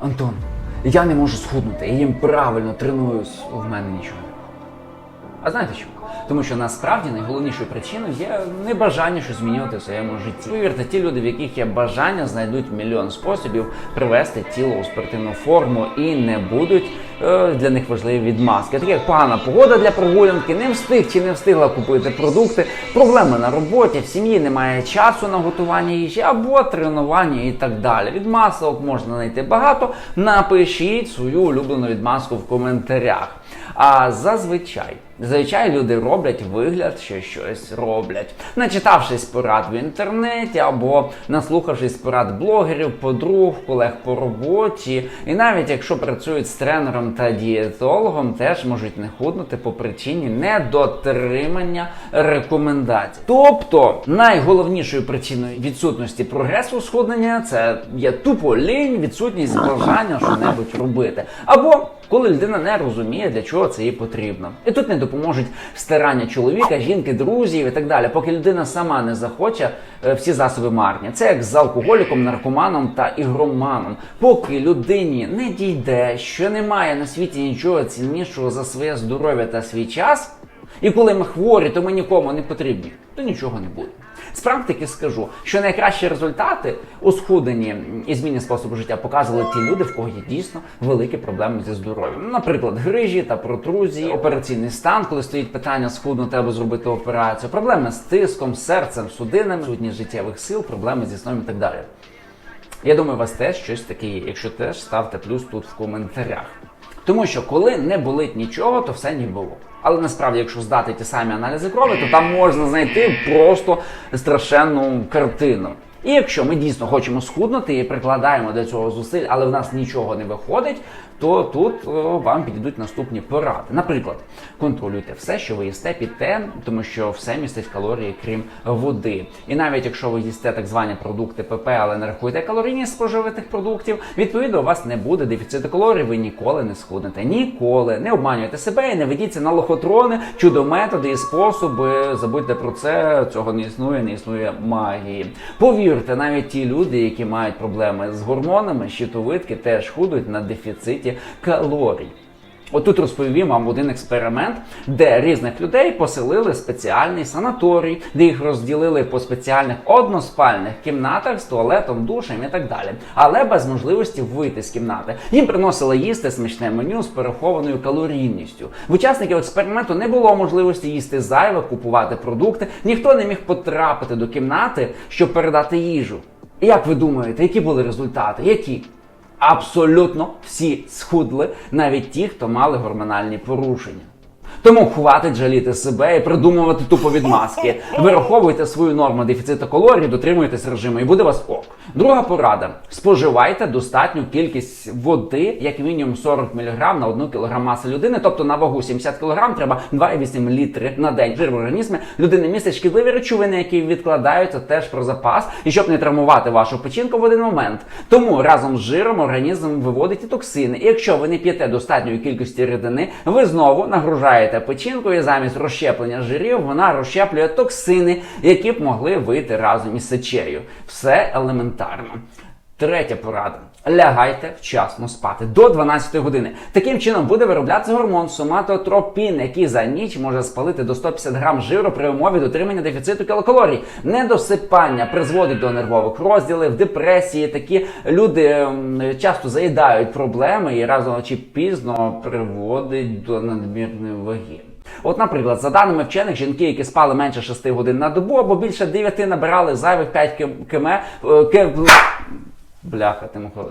Антон, я не можу схуднути, я їм правильно тренуюсь, в мене нічого не виходить. А знаєте чому? Тому що насправді найголовнішою причиною є небажання щось змінювати в своєму житті. Повірте, ті люди, в яких є бажання, знайдуть мільйон способів привести тіло у спортивну форму і не будуть для них важливі відмазки. Такі як погана погода для прогулянки, не встиг чи не встигла купити продукти, проблеми на роботі, в сім'ї немає часу на готування їжі або тренування і так далі. Відмазок можна знайти багато. Напишіть свою улюблену відмазку в коментарях. А зазвичай, зазвичай люди роблять вигляд, що щось роблять, начитавшись порад в інтернеті або наслухавшись порад блогерів, подруг, колег по роботі, і навіть якщо працюють з тренером та дієтологом, теж можуть не худнути по причині недотримання рекомендацій. Тобто найголовнішою причиною відсутності прогресу схуднення це є тупо лінь, відсутність бажання що-небудь робити. Або коли людина не розуміє, для чого це їй потрібно. І тут не допоможуть старання чоловіка, жінки, друзів і так далі. Поки людина сама не захоче, е, всі засоби марні. Це як з алкоголіком, наркоманом та ігроманом. Поки людині не дійде, що немає на світі нічого ціннішого за своє здоров'я та свій час. І коли ми хворі, то ми нікому не потрібні, то нічого не буде. З практики скажу, що найкращі результати у схуденні і зміні способу життя показували ті люди, в кого є дійсно великі проблеми зі здоров'ям. Наприклад, грижі та протрузії, операційний стан, коли стоїть питання схуднути або зробити операцію, проблеми з тиском, серцем, судинами, сутність життєвих сил, проблеми зі сном і так далі. Я думаю, у вас теж щось таке є. Якщо теж ставте плюс тут в коментарях. Тому що коли не болить нічого, то все не було. Але насправді, якщо здати ті самі аналізи крові, то там можна знайти просто страшенну картину. І якщо ми дійсно хочемо схуднути і прикладаємо до цього зусиль, але в нас нічого не виходить, то тут вам підійдуть наступні поради. Наприклад, контролюйте все, що ви їсте, підте, тому що все містить калорії, крім води. І навіть якщо ви їсте так звані продукти ПП, але не рахуєте калорійність споживаних продуктів, відповідно у вас не буде дефіциту калорій, ви ніколи не схуднете. Ніколи не обманюйте себе і не ведіться на лохотрони, чудометоди і способи. Забудьте про це. Цього не існує, не існує магії. Повірте, навіть ті люди, які мають проблеми з гормонами, щитовидки, теж худуть на дефіциті калорій. Отут розповім вам один експеримент, де різних людей поселили спеціальний санаторій, де їх розділили по спеціальних односпальних кімнатах з туалетом, душем і так далі, але без можливості вийти з кімнати. Їм приносили їсти смачне меню з перехованою калорійністю. В учасників експерименту не було можливості їсти зайве, купувати продукти. Ніхто не міг потрапити до кімнати, щоб передати їжу. І як ви думаєте, які були результати? Які? Абсолютно всі схудли, навіть ті, хто мали гормональні порушення. Тому хватить жаліти себе і придумувати тупо відмазки. Вираховуйте свою норму дефіциту калорій, дотримуйтесь режиму, і буде вас ок. Друга порада: споживайте достатню кількість води, як мінімум 40 мг на 1 кг маси людини, тобто на вагу 70 кг треба 2,8 літри на день. Жир в організмі людини містить шкідливі речовини, які відкладаються теж про запас, і щоб не травмувати вашу печінку в один момент. Тому разом з жиром організм виводить і токсини. І якщо ви не п'єте достатньої кількості рідини, ви знову нагружаєте печінку, і замість розщеплення жирів вона розщеплює токсини, які б могли вийти разом із сечею. Все елементарно. Третя порада. Лягайте вчасно спати до 12 години. Таким чином буде вироблятися гормон соматотропін, який за ніч може спалити до 150 грам жиру при умові дотримання дефіциту кілокалорій. Недосипання призводить до нервових розділів, депресії. Такі люди часто заїдають проблеми і разом чи пізно приводить до надмірної ваги. От, наприклад, за даними вчених, жінки, які спали менше 6 годин на добу або більше 9 набирали зайвих 5 км. Бляха, Тимохо.